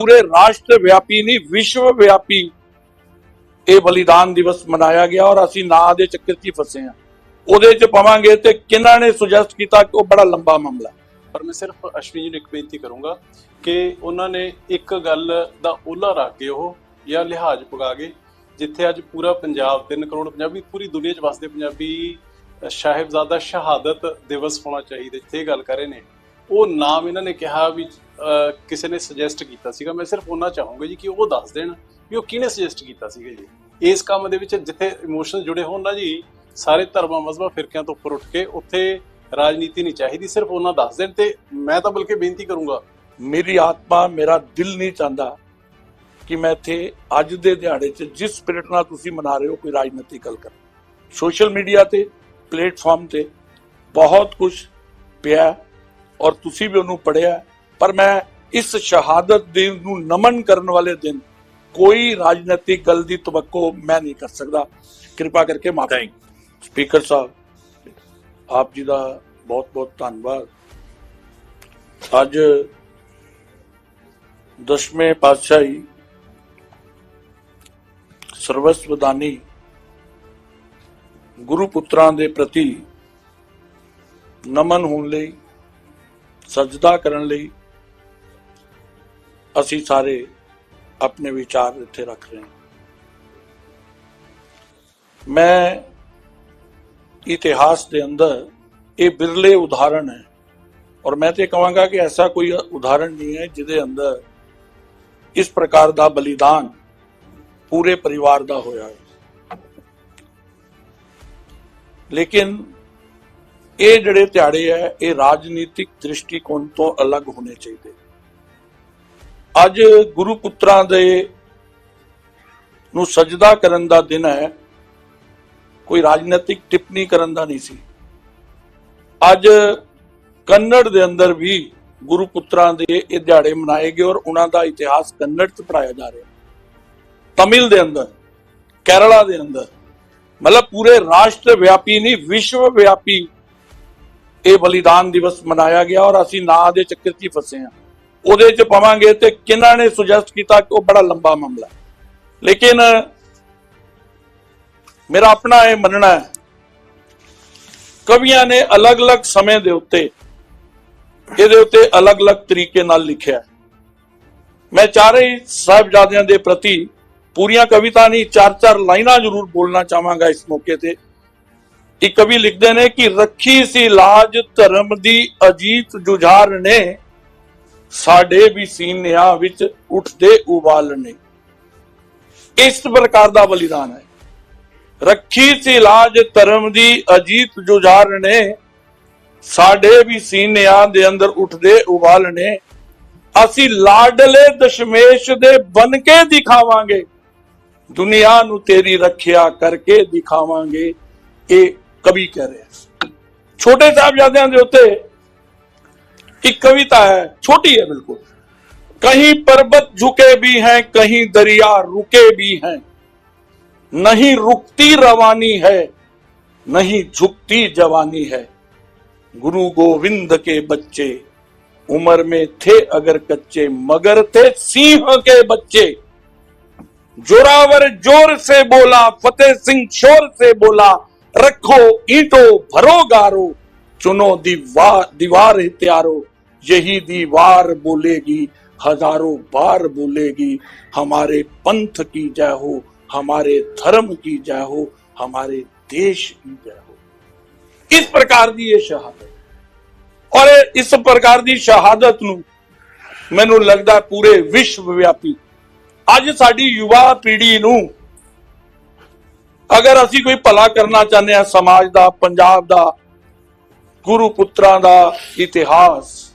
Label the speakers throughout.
Speaker 1: ਪੂਰੇ ਰਾਸ਼ਟਰ ਵਿਆਪੀ ਨਹੀਂ ਵਿਸ਼ਵ ਵਿਆਪੀ ਇਹ ਬਲੀਦਾਨ ਦਿਵਸ ਮਨਾਇਆ ਗਿਆ ਔਰ ਅਸੀਂ ਨਾਂ ਦੇ ਚੱਕਰ 'ਚ ਫਸੇ ਹਾਂ। ਉਹਦੇ 'ਚ ਪਵਾਂਗੇ ਤੇ ਕਿਹਨਾਂ ਨੇ ਸੁਜੈਸਟ ਕੀਤਾ ਕਿ ਉਹ ਬੜਾ ਲੰਬਾ ਮਾਮਲਾ
Speaker 2: ਪਰ ਮੈਂ ਸਿਰਫ ਅਸ਼ਵਨੀ ਜੀ ਨੂੰ ਇੱਕ ਬੇਨਤੀ ਕਰੂੰਗਾ ਕਿ ਉਹਨਾਂ ਨੇ ਇੱਕ ਗੱਲ ਦਾ ਓਲਾ ਰੱਖ ਕੇ ਉਹ ਜਾਂ ਲਿਹਾਜ਼ ਪਗਾ ਕੇ ਜਿੱਥੇ ਅੱਜ ਪੂਰਾ ਪੰਜਾਬ 3 ਕਰੋੜ ਪੰਜਾਬੀ ਪੂਰੀ ਦੁਨੀਆ 'ਚ ਵਸਦੇ ਪੰਜਾਬੀ ਅ, ਸਾਹਿਬਜ਼ਾਦਾ ਸ਼ਹਾਦਤ ਦਿਵਸ ਹੋਣਾ ਚਾਹੀਦਾ ਜਿੱਥੇ ਇਹ ਗੱਲ ਕਰ ਰਹੇ ਨੇ। ਉਹ ਨਾਮ ਇਹਨਾਂ ਨੇ ਕਿਹਾ ਵੀ ਕਿਸੇ ਨੇ ਸੁਜੈਸਟ ਕੀਤਾ ਸੀਗਾ। ਮੈਂ ਸਿਰਫ ਉਹਨਾਂ ਚਾਹੂੰਗਾ ਜੀ ਕਿ ਉਹ ਦੱਸ ਦੇਣ ਵੀ ਉਹ ਕਿਹਨੇ ਸੁਜੈਸਟ ਕੀਤਾ ਸੀਗਾ ਜੀ। ਇਸ ਕੰਮ ਦੇ ਵਿੱਚ ਜਿੱਥੇ ਇਮੋਸ਼ਨ ਜੁੜੇ ਹੋਣ ਨਾ ਜੀ, ਸਾਰੇ ਧਰਮਾਂ ਮਜ਼ਬਾਂ ਫਿਰਕਿਆਂ ਤੋਂ ਉੱਪਰ ਉੱਠ ਕੇ ਉੱਥੇ ਰਾਜਨੀਤੀ ਨਹੀਂ ਚਾਹੀਦੀ, ਸਿਰਫ ਉਹਨਾਂ ਦੱਸ ਦੇਣ ਤੇ ਮੈਂ ਤਾਂ ਬਲਕਿ ਬੇਨਤੀ ਕਰੂੰਗਾ,
Speaker 1: ਮੇਰੀ ਆਤਮਾ, ਮੇਰਾ ਦਿਲ ਨਹੀਂ ਚਾਹੁੰਦਾ ਕਿ ਮੈਂ ਇੱਥੇ ਅੱਜ ਦੇ ਦਿਹਾੜੇ 'ਚ ਜਿਸ ਸਪਿਰਿਟ ਨਾਲ ਤੁਸੀਂ ਮਨਾ ਰਹੇ ਹੋ ਕੋਈ ਰਾਜਨੀਤਿਕ ਗੱਲ ਕਰ ਸੋਸ਼ਲ ਮੀਡੀਆ ਤੇ ਪਲੇਟਫਾਰਮ ਤੇ ਬਹੁਤ ਕੁਝ ਪਿਆ। ਔਰ ਤੁਸੀਂ ਵੀ ਉਹਨੂੰ ਪੜਿਆ। ਪਰ ਮੈਂ ਇਸ ਸ਼ਹਾਦਤ ਦਿਨ ਨੂੰ ਨਮਨ ਕਰਨ ਵਾਲੇ ਦਿਨ ਕੋਈ ਰਾਜਨੀਤਿਕ ਗੱਲ ਦੀ ਤਵੱਕੋ ਮੈਂ ਨਹੀਂ ਕਰ ਸਕਦਾ। ਕਿਰਪਾ ਕਰਕੇ ਮਾਫੀ ਸਪੀਕਰ ਸਾਹਿਬ ਆਪ ਜੀ ਦਾ ਬਹੁਤ ਬਹੁਤ ਧੰਨਵਾਦ। ਅੱਜ ਦਸ਼ਵੇਂ ਪਾਤਸ਼ਾਹੀ ਸਰਵਸਵਦਾਨੀ ਗੁਰੂ ਪੁੱਤਰਾਂ ਦੇ ਪ੍ਰਤੀ ਨਮਨ ਹੋਣ ਲਈ ਸਜਦਾ ਕਰਨ ਲਈ ਅਸੀਂ ਸਾਰੇ ਆਪਣੇ ਵਿਚਾਰ ਇੱਥੇ ਰੱਖ ਰਹੇ ਹਾਂ। ਮੈਂ ਇਤਿਹਾਸ ਦੇ ਅੰਦਰ ਇਹ ਬਿਰਲੇ ਉਦਾਹਰਣ ਹੈ ਔਰ ਮੈਂ ਤੇ ਕਹਾਂਗਾ ਕਿ ਐਸਾ ਕੋਈ ਉਦਾਹਰਣ ਨਹੀਂ ਹੈ ਜਿਹਦੇ ਅੰਦਰ ਇਸ ਪ੍ਰਕਾਰ ਦਾ ਬਲੀਦਾਨ ਪੂਰੇ ਪਰਿਵਾਰ ਦਾ ਹੋਇਆ ਹੈ। ਲੇਕਿਨ ਇਹ ਜਿਹੜੇ ਦਿਹਾੜੇ ਹੈ, ਇਹ ਰਾਜਨੀਤਿਕ ਦ੍ਰਿਸ਼ਟੀਕੋਣ ਤੋਂ ਅਲੱਗ ਹੋਣੇ ਚਾਹੀਦੇ। ਅੱਜ ਗੁਰੂ ਪੁੱਤਰਾਂ ਦੇ ਨੂੰ ਸਜਦਾ ਕਰਨ ਦਾ ਦਿਨ ਹੈ, ਕੋਈ ਰਾਜਨੀਤਿਕ ਟਿੱਪਣੀ ਕਰਨ ਦਾ ਨਹੀਂ ਸੀ। ਅੱਜ ਕੰਨੜ ਦੇ ਅੰਦਰ ਵੀ ਗੁਰੂ ਪੁੱਤਰਾਂ ਦੇ ਇਹ ਦਿਹਾੜੇ ਮਨਾਏ ਗਏ ਔਰ ਉਹਨਾਂ ਦਾ ਇਤਿਹਾਸ ਕੰਨੜ ਚ ਪੜਾਇਆ ਜਾ ਰਿਹਾ। ਤਮਿਲ ਦੇ ਅੰਦਰ, ਕੇਰਲਾ ਦੇ ਅੰਦਰ, ਮਤਲਬ ਪੂਰੇ ਰਾਸ਼ਟਰ ਵਿਆਪੀ ਨਹੀਂ, ਵਿਸ਼ਵ ਵਿਆਪੀ ਇਹ ਬਲੀਦਾਨ ਦਿਵਸ ਮਨਾਇਆ ਗਿਆ ਔਰ ਅਸੀਂ ਨਾਂ ਦੇ ਚੱਕਰ 'ਚ ਹੀ ਫਸੇ ਹਾਂ। ਉਹਦੇ 'ਚ ਪਵਾਂਗੇ ਤੇ ਕਿਹਨਾਂ ਨੇ ਸੁਜੈਸਟ ਕੀਤਾ ਕਿ ਉਹ ਬੜਾ ਲੰਬਾ ਮਾਮਲਾ ਲੇਕਿਨ ਮੇਰਾ ਆਪਣਾ ਇਹ ਮੰਨਣਾ ਹੈ, ਕਵੀਆਂ ਨੇ ਅਲੱਗ-ਅਲੱਗ ਸਮੇਂ ਦੇ ਉੱਤੇ ਇਹਦੇ ਉੱਤੇ ਅਲੱਗ-ਅਲੱਗ ਤਰੀਕੇ ਨਾਲ ਲਿਖਿਆ ਮੈਂ ਚਾਰੇ ਸਾਹਿਬਜ਼ਾਦਿਆਂ ਦੇ ਪ੍ਰਤੀ ਪੂਰੀਆਂ ਕਵਿਤਾ ਨਹੀਂ ਚਾਰ ਚਾਰ ਲਾਈਨਾਂ ਜ਼ਰੂਰ ਬੋਲਣਾ ਚਾਹਾਂਗਾ ਇਸ ਮੌਕੇ ਤੇ। ਇੱਕ ਕਵੀ ਲਿਖਦੇ ਨੇ ਕਿ ਰੱਖੀ ਸੀ ਲਾਜ ਧਰਮ ਦੀ ਅਜੀਤ ਜੁਝਾਰ ਨੇ, ਸਾਡੇ ਵੀ ਸੀਨਿਆਂ ਵਿੱਚ ਉੱਠਦੇ ਉਬਾਲ ਨੇ। ਇਸ ਪ੍ਰਕਾਰ ਦਾ ਬਲੀਦਾਨ ਹੈ। ਰੱਖੀ ਸੀ ਲਾਜ ਧਰਮ ਦੀ ਅਜੀਤ ਜੁਝਾਰ ਨੇ, ਸਾਡੇ ਵੀ ਸੀਨਿਆਂ ਦੇ ਅੰਦਰ ਉੱਠਦੇ ਉਬਾਲ ਨੇ। ਅਸੀਂ ਲਾਡਲੇ ਦਸ਼ਮੇਸ਼ ਦੇ ਬਨ ਕੇ ਦਿਖਾਵਾਂਗੇ। ਦੁਨੀਆ ਨੂੰ ਤੇਰੀ ਰੱਖਿਆ ਕਰਕੇ ਦਿਖਾਵਾਂਗੇ। ਇਹ कवि कह रहे हैं। छोटे साहबजादे होते एक कविता है, छोटी है बिल्कुल। कहीं पर्वत झुके भी हैं, कहीं दरिया रुके भी हैं। नहीं रुकती रवानी है, नहीं झुकती जवानी है। गुरु गोविंद के बच्चे उम्र में थे अगर कच्चे, मगर थे सिंह के बच्चे। जोरावर ज़ोर से बोला, फतेह सिंह शोर से बोला रखो ईंटो भरो गारो चुनो दीवार दीवार हत्यारो यही दीवार बोलेगी हजारों बार बोलेगी हमारे पंथ की जय हो हमारे धर्म की जय हो हमारे देश की जय हो इस प्रकार ਦੀ ਇਹ ਸ਼ਹਾਦਤ ਔਰ ਇਹ ਇਸ ਪ੍ਰਕਾਰ ਦੀ ਸ਼ਹਾਦਤ ਨੂੰ ਮੈਨੂੰ ਲੱਗਦਾ ਪੂਰੇ ਵਿਸ਼ਵ ਵਿਆਪੀ ਅੱਜ ਸਾਡੀ ਯੁਵਾ ਪੀੜ੍ਹੀ ਨੂੰ ਅਗਰ ਅਸੀਂ ਕੋਈ ਭਲਾ ਕਰਨਾ ਚਾਹੁੰਦੇ ਹਾਂ ਸਮਾਜ ਦਾ, ਪੰਜਾਬ ਦਾ, ਗੁਰੂ ਪੁੱਤਰਾਂ ਦਾ ਇਤਿਹਾਸ,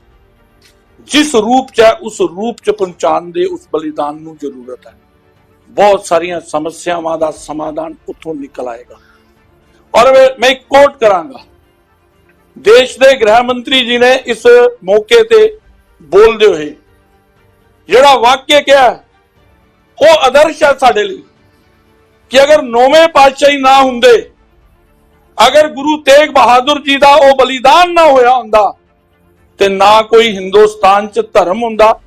Speaker 1: ਜਿਸ ਰੂਪ ਚ ਹੈ, ਉਸ ਰੂਪ ਚ ਪਹੁੰਚਾਉਣ ਦੇ ਉਸ ਬਲੀਦਾਨ ਨੂੰ ਜ਼ਰੂਰਤ ਹੈ। ਬਹੁਤ ਸਾਰੀਆਂ ਸਮੱਸਿਆਵਾਂ ਦਾ ਸਮਾਧਾਨ ਉੱਥੋਂ ਨਿਕਲ ਆਏਗਾ। ਔਰ ਮੈਂ- ਇੱਕ ਕੋਟ ਕਰਾਂਗਾ। ਦੇਸ਼ ਦੇ ਗ੍ਰਹਿ ਮੰਤਰੀ ਜੀ ਨੇ ਇਸ ਮੌਕੇ ਤੇ ਬੋਲਦੇ ਹੋਏ ਜਿਹੜਾ ਵਾਕਿਆ ਕਿਹਾ ਉਹ ਆਦਰਸ਼ ਹੈ ਸਾਡੇ ਲਈ। ਕਿ ਅਗਰ ਨੌਵੇਂ ਪਾਤਸ਼ਾਹੀ ਨਾ ਹੁੰਦੇ, ਅਗਰ ਗੁਰੂ ਤੇਗ ਬਹਾਦਰ ਜੀ ਦਾ ਉਹ ਬਲੀਦਾਨ ਨਾ ਹੋਇਆ ਹੁੰਦਾ, ਤੇ ਨਾ ਕੋਈ ਹਿੰਦੁਸਤਾਨ ਚ ਧਰਮ ਹੁੰਦਾ,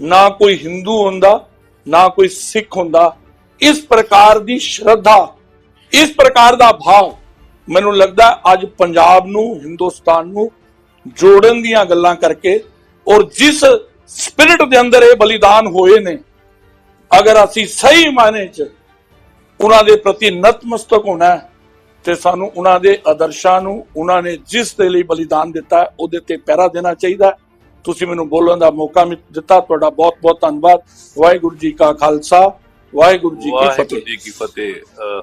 Speaker 1: ਨਾ ਕੋਈ ਹਿੰਦੂ ਹੁੰਦਾ, ਨਾ ਕੋਈ ਸਿੱਖ ਹੁੰਦਾ, ਇਸ ਪ੍ਰਕਾਰ ਦੀ ਸ਼ਰਧਾ, ਇਸ ਪ੍ਰਕਾਰ ਦਾ ਭਾਵ ਮੈਨੂੰ ਲੱਗਦਾ ਅੱਜ ਪੰਜਾਬ ਨੂੰ, ਹਿੰਦੁਸਤਾਨ ਨੂੰ ਜੋੜਨ ਦੀਆਂ ਗੱਲਾਂ ਕਰਕੇ ਔਰ ਜਿਸ ਸਪਿਰਿਟ ਦੇ ਅੰਦਰ ਇਹ ਬਲੀਦਾਨ ਹੋਏ ਨੇ, ਅਗਰ ਅਸੀਂ ਸਹੀ ਮਾਇਨੇ 'ਚ ਉਹਨਾਂ ਦੇ ਪ੍ਰਤੀ ਨਤਮਸਤਕ ਹੋਣਾ ਹੈ ਤੇ ਸਾਨੂੰ ਉਹਨਾਂ ਦੇ ਆਦਰਸ਼ਾਂ ਨੂੰ ਉਹਨਾਂ ਨੇ ਜਿਸ ਦੇ ਲਈ ਬਲੀਦਾਨ ਦਿੱਤਾ ਉਹਦੇ ਤੇ ਪਹਿਰਾ ਦੇਣਾ ਚਾਹੀਦਾ। ਤੁਸੀਂ ਮੈਨੂੰ ਬੋਲਣ ਦਾ ਮੌਕਾ ਦਿੱਤਾ ਤੁਹਾਡਾ ਬਹੁਤ ਬਹੁਤ ਧੰਨਵਾਦ। ਵਾਹਿਗੁਰੂ ਜੀ ਕਾ ਖਾਲਸਾ ਵਾਹਿਗੁਰੂ ਜੀ ਕੀ
Speaker 3: ਵਾਹਿਗੁਰੂ
Speaker 1: ਫਤਿਹ
Speaker 3: ਜੀ ਕੀ ਫਤਿਹ। ਅਹ,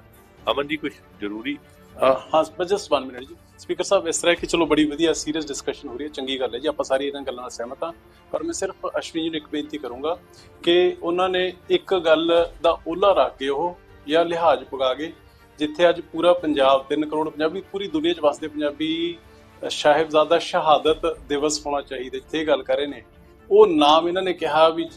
Speaker 3: ਅਮਨ ਜੀ ਕੁਝ ਜ਼ਰੂਰੀ?
Speaker 2: ਹਾਂ ਜਸਟ 1 ਮਿੰਟ ਜੀ। ਸਪੀਕਰ ਸਾਹਿਬ ਇਸ ਤਰ੍ਹਾਂ ਕਿ ਚਲੋ ਬੜੀ ਵਧੀਆ ਸੀਰੀਅਸ ਡਿਸਕਸ਼ਨ ਹੋ ਰਹੀ ਹੈ ਚੰਗੀ ਗੱਲ ਹੈ ਜੀ ਆਪਾਂ ਸਾਰੀ ਇਹਨਾਂ ਗੱਲਾਂ ਨਾਲ ਸਹਿਮਤ ਹਾਂ। ਪਰ ਮੈਂ ਸਿਰਫ ਅਸ਼ਵਨੀ ਜੀ ਨੂੰ ਇੱਕ ਬੇਨਤੀ ਕਰੂੰਗਾ ਕਿ ਉਹਨਾਂ ਨੇ ਇੱਕ ਗੱਲ ਦਾ ਓਲਾ ਰੱਖ ਕੇ ਉਹ ਜਾਂ ਲਿਹਾਜ਼ ਪਗਾ ਕੇ ਜਿੱਥੇ ਅੱਜ ਪੂਰਾ ਪੰਜਾਬ 3 ਕਰੋੜ ਪੰਜਾਬੀ, ਪੂਰੀ ਦੁਨੀਆ 'ਚ ਵਸਦੇ ਪੰਜਾਬੀ ਸਾਹਿਬਜ਼ਾਦਾ ਸ਼ਹਾਦਤ ਦਿਵਸ ਹੋਣਾ ਚਾਹੀਦਾ, ਜਿੱਥੇ ਗੱਲ ਕਰ ਰਹੇ ਨੇ। ਉਹ ਨਾਮ ਇਹਨਾਂ ਨੇ ਕਿਹਾ ਵੀ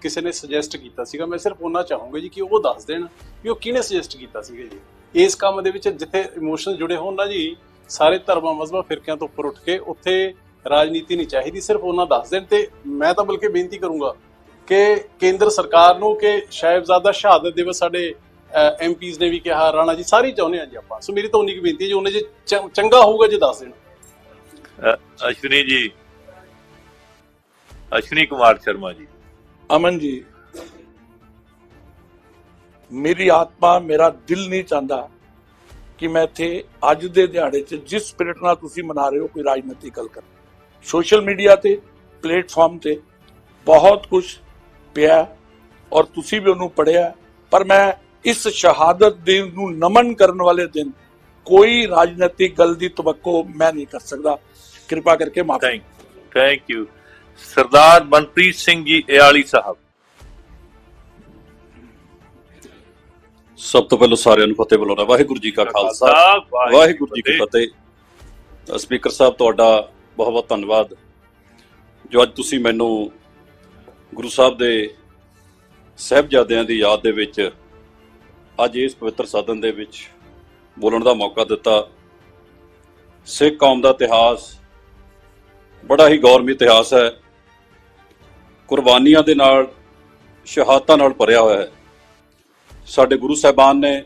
Speaker 2: ਕਿਸੇ ਨੇ ਸੁਜੈਸਟ ਕੀਤਾ ਸੀਗਾ। ਮੈਂ ਸਿਰਫ ਉਹਨਾਂ ਚਾਹੂੰਗਾ ਜੀ ਕਿ ਉਹ ਦੱਸ ਦੇਣ ਵੀ ਉਹ ਕਿਹਨੇ ਸੁਜੈਸਟ ਕੀਤਾ ਸੀਗਾ ਜੀ। ਇਸ ਕੰਮ ਦੇ ਵਿੱਚ ਜਿੱਥੇ ਇਮੋਸ਼ਨ ਜੁੜੇ ਹੋਣ ਨਾ ਜੀ, ਸਾਰੇ ਧਰਮਾਂ ਮਜ਼ਹਬਾਂ ਫਿਰਕਿਆਂ ਤੋਂ ਉੱਪਰ ਉੱਠ ਕੇ ਉੱਥੇ ਰਾਜਨੀਤੀ ਨਹੀਂ ਚਾਹੀਦੀ, ਸਿਰਫ ਉਹਨਾਂ ਦੱਸ ਦੇਣ ਤੇ ਮੈਂ ਤਾਂ ਬਲਕਿ ਬੇਨਤੀ ਕਰੂੰਗਾ ਕਿ ਕੇਂਦਰ ਸਰਕਾਰ ਨੂੰ ਕਿ ਸਾਹਿਬਜ਼ਾਦਾ ਸ਼ਹਾਦਤ ਦਿਵਸ ਸਾਡੇ ਐਮਪੀਜ਼ ਨੇ ਵੀ ਕਿਹਾ ਰਾਣਾ ਜੀ ਸਾਰੀ ਚਾਹੁੰਦੇ ਆ ਜੀ ਆਪਾਂ। ਸੋ ਮੇਰੀ ਤਾਂ ਉਨੀ ਕੁ ਬੇਨਤੀ ਹੈ ਜੀ ਉਹਨੇ ਜੇ ਚੰਗਾ ਹੋਊਗਾ ਜੇ ਦੱਸ ਦੇਣ।
Speaker 3: ਅਸ਼ਵਨੀ ਜੀ। ਅਸ਼ਵਨੀ ਕੁਮਾਰ ਸ਼ਰਮਾ ਜੀ।
Speaker 1: ਅਮਨ ਜੀ ਮੇਰੀ ਆਤਮਾ ਮੇਰਾ ਦਿਲ ਨਹੀਂ ਚਾਹੁੰਦਾ ਕਿ ਮੈਂ ਇੱਥੇ ਅੱਜ ਦੇ ਦਿਹਾੜੇ 'ਚ ਜਿਸ ਸਪਿਰਿਟ ਨਾਲ ਤੁਸੀਂ ਮਨਾ ਰਹੇ ਹੋ ਕੋਈ ਰਾਜਨੀਤੀ ਗੱਲ ਕਰ। ਸੋਸ਼ਲ ਮੀਡੀਆ ਤੇ ਪਲੇਟਫਾਰਮ ਤੇ ਬਹੁਤ ਕੁਝ ਪਿਆ ਔਰ ਤੁਸੀਂ ਵੀ ਉਹਨੂੰ ਪੜਿਆ ਪਰ ਮੈਂ ਇਸ ਸ਼ਹਾਦਤ ਦਿਨ ਨੂੰ ਨਮਨ ਕਰਨ ਵਾਲੇ ਦਿਨ ਕੋਈ ਰਾਜਨੀਤਿਕ ਗੱਲ ਦੀ ਤਵੱਕੋ ਮੈਂ ਨਹੀਂ ਕਰ ਸਕਦਾ। ਕਿਰਪਾ ਕਰਕੇ ਮਾਫੀ
Speaker 3: thank thank you Sardar Manpreet Singh ji Ayali Sahib.
Speaker 4: ਸਭ ਤੋਂ ਪਹਿਲਾਂ ਸਾਰਿਆਂ ਨੂੰ ਫਤਿਹ ਬੁਲਾਉਣਾ ਵਾਹਿਗੁਰੂ ਜੀ ਕਾ ਖਾਲਸਾ। ਵਾਹਿਗੁਰੂ ਜੀ ਕੀ ਫਤਿਹ। ਸਪੀਕਰ ਸਾਹਿਬ ਤੁਹਾਡਾ ਬਹੁਤ ਬਹੁਤ ਧੰਨਵਾਦ। ਜੋ ਅੱਜ ਤੁਸੀਂ ਮੈਨੂੰ ਗੁਰੂ ਸਾਹਿਬ ਦੇ ਸਹਿਬਜ਼ਾਦਿਆਂ ਦੀ ਯਾਦ ਦੇ ਵਿੱਚ ਅੱਜ ਇਸ ਪਵਿੱਤਰ ਸਾਧਨ ਦੇ ਵਿੱਚ ਬੋਲਣ ਦਾ ਮੌਕਾ ਦਿੱਤਾ। ਸਿੱਖ ਕੌਮ ਦਾ ਇਤਿਹਾਸ ਬੜਾ ਹੀ ਗੌਰਵੀ ਇਤਿਹਾਸ ਹੈ। ਕੁਰਬਾਨੀਆਂ ਦੇ ਨਾਲ, ਸ਼ਹਾਦਤਾਂ ਨਾਲ ਭਰਿਆ ਹੋਇਆ ਹੈ। ਸਾਡੇ ਗੁਰੂ ਸਾਹਿਬਾਨ ਨੇ